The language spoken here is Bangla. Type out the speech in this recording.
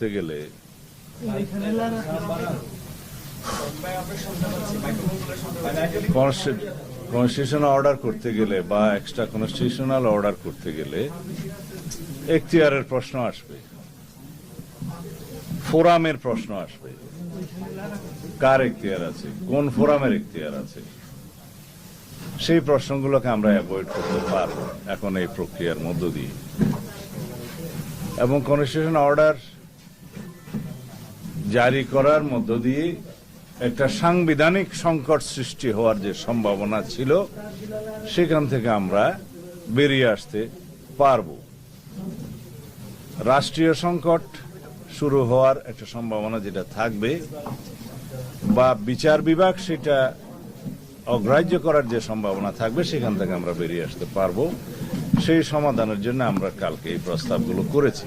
করতে গেলে। অর্ডার করতে গেলে বা এক্সট্রা কনস্টিটিউশনাল অর্ডার করতে গেলে এখতিয়ারের প্রশ্ন আসবে। ফোরামের প্রশ্ন আসবে। কার এখতিয়ার আছে? কোন ফোরামের এখতিয়ার আছে? সেই প্রশ্নগুলোকে আমরা অ্যাভয়েড করতে পারব। এখন এই প্রক্রিয়ার মধ্য দিয়ে। এবং কনস্টিটিউশন অর্ডার জারি করার মধ্য দিয়ে একটা সাংবিধানিক সংকট সৃষ্টি হওয়ার যে সম্ভাবনা ছিল, সেখান থেকে আমরা বেরিয়ে আসতে পারব। রাষ্ট্রীয় সংকট শুরু হওয়ার একটা সম্ভাবনা যেটা থাকবে বা বিচার বিভাগ সেটা অগ্রাহ্য করার যে সম্ভাবনা থাকবে, সেখান থেকে আমরা বেরিয়ে আসতে পারব। সেই সমাধানের জন্য আমরা কালকে এই প্রস্তাবগুলো করেছি।